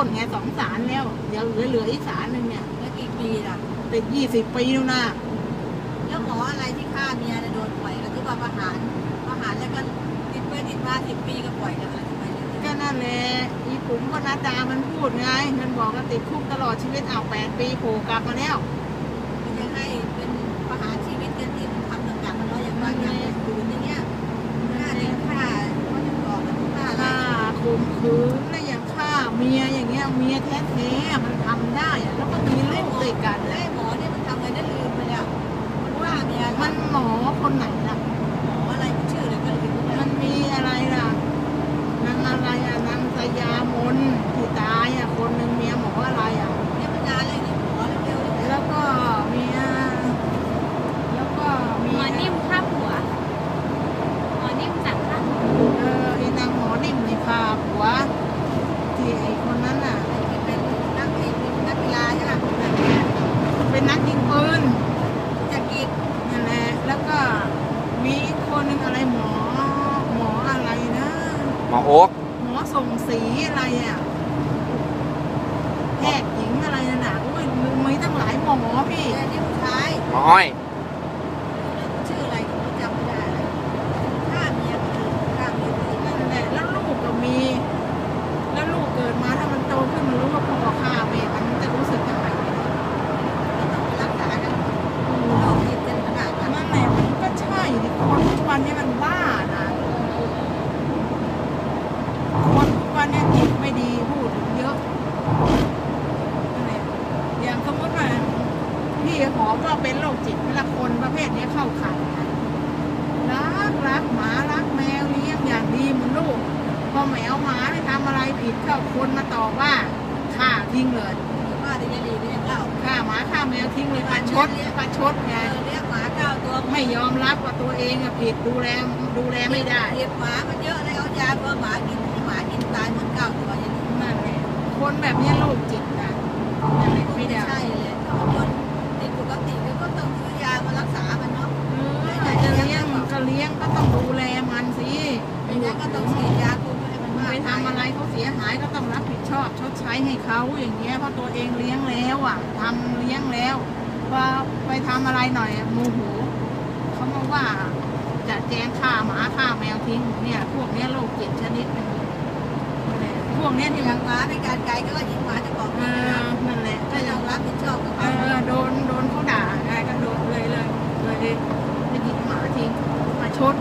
ต้นไงสองสารแล้วเดี๋ยวเหลือเหลืออีกสารหนึ่งเนี่ยแล้วกี่ปีล่ะติดยี่สิบปีแล้วนะแล้วหมออะไรที่ฆ่าเมียเนี่ยโดนปล่อยกันที่ว่าประหารประหารแล้วก็ติดไปติดมาสิบปีก็ปล่อยกันอะไรทำไมเนี่ยก็นั่นแหละอีปุ๋มก็นัดดามันพูดไงมันบอกว่าติดคุกตลอดชีวิตเอาแปดปีโผล่กลับมาแล้วมันจะให้เป็นประหารชีวิตกันที่มันทำต่างๆมันเนาะอย่างบางอย่างเป็นปืนอย่างเงี้ยฆ่าเด็กฆ่าว่าจะบอกมันฆ่าอะไรฆ่าข่มขืนและอย่างฆ่าเมียอย่าง เงี้ยเมียแท้ๆมันทำได้อะแล้วก็มีลูกติดกันแล้วไอ้หมอเนี่ยมันทำไงได้ลืมไปแล้วมันว่าเมีย มันหมอคนไหนล่ะ หมออะไรมันชื่ออะไรก็ลืมไปแล้ว มันมีอะไรล่ะนางอะไรอะนางสยามนที่ตายอะคนหนึ่งเมียหมออะไรอะ เนี่ยมันนานเลยนี่หมอเร็วๆนี่ แล้วก็เมียแล้วก็มี หมอนิ่มฆ่าผัว หมอนิ่มสั่งฆ่าผัว เออไอ้นางหมอนิ่มนี่พาผัวที่ไอ้คนนั้นน่ะ ที่เป็นนักเอกนักกีฬาใช่ไหม เป็นนักยิงปืน จากกีฬ นั่นแหละแล้วก็มีอีกคนหนึ่งอะไรหมอ หมออะไรนะ หมอโอ๊กหมอส่งสีอะไรอะแพทย์หญิงอะไรนั่นน่ะโอ้ยมีตั้งหลายหมอพี่แต่นี่ผู้ชาย หมออ้อยชื่ออะไรผมจำไม่ได้เลยฆ่าเมียคือฆ่าเมียคือนั่นแหละแล้วลูกก็มี แล้วลูกเกิดมาถ้ามันโตขึ้นมันรู้ว่าพ่อฆ่าแม่มันจะรู้สึกยังไงต้องไปรักษากันโรคจิตกันขนาดนั้นนั่นแหละมันก็ใช่ดิคนทุกวันนี้มันบ้านะคนทุกวันนี้จิตไม่ดีพูดเยอะนั่นแหละอย่างสมมติว่าพี่หอม ว่าเป็นโรคจิตเวลาคนประเภทนี้เข้าข่ายนะรักรักหมารักแมวเลี้ยงอย่างดีเหมือนลูกพอแมวหมาไปทำอะไรผิดเข้าคนมาต่อว่าฆ่าทิ้งเลยว่าดีดีก็ยังเล่าฆ่าหมาฆ่าแมวทิ้งเลยประชดประชดไงเลี้ยงหมาเก้าตัวไม่ยอมรับว่าตัวเองผิดดูแลดูแลไม่ได้เลี้ยงหมามันเยอะเลยเอายาเพื่อหมากินให้หมากินตายหมดเก้าตัวอย่างนี้นั่นแหละคนแบบนี้ ต้องดูแลมันสิไม่งั้นก็ต้องฉีดยาคุมให้มันมากไปทำอะไรเขาเสียหายก็ต้องรับผิดชอบชดใช้ให้เขาอย่างเงี้ยเพราะตัวเองเลี้ยงแล้วอะทำเลี้ยงแล้วพอไปทำอะไรหน่อยโมโหเขามาว่าจะแจ้งฆ่าหมาฆ่าแมวทิ้งเนี่ยพวกเนี้ยโรคจิตชนิดหนึงนั่นแหละพวกเนี้ยที่อมัย่างหมาในการไกลก็ยิงหมาจะบอกเอ นะ อนั่นแหละ ก็ ก็ ย ยั อง มรับผิดชอบกับ เอ เขา อโดน โด